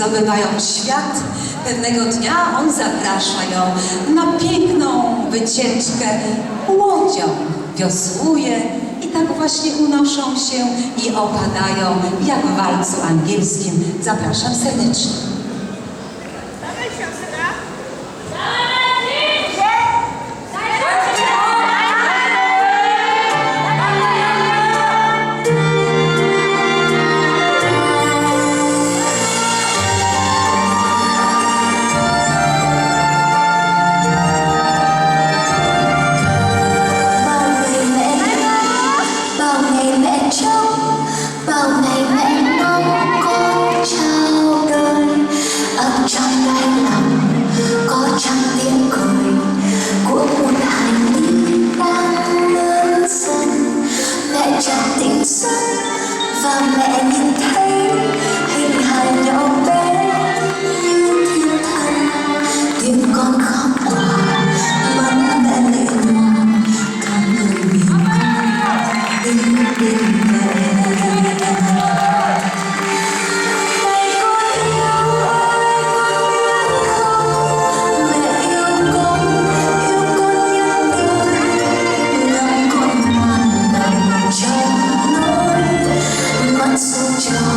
zdobywają świat, pewnego dnia on zaprasza ją na piękną wycieczkę łodzią. Wiosłuje i tak właśnie unoszą się i opadają, jak w walcu angielskim. Zapraszam serdecznie. Dawaj, siostra! Dawaj! cha tình xuân và mẹ you.